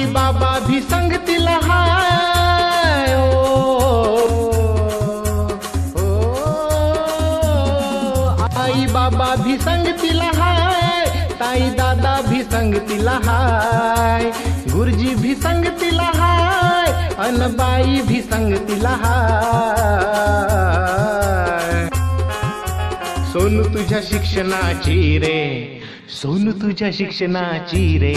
साई बाबा भी संग ओ, ओ, आई बाबा भी संग ताई दादा भी संग हाय गुरुजी भी संग तिलहाय अनबाई भी संग तिलहाय सोनू तुझ्या शिक्षणाची रे सोनू तुझ्या शिक्षणाची रे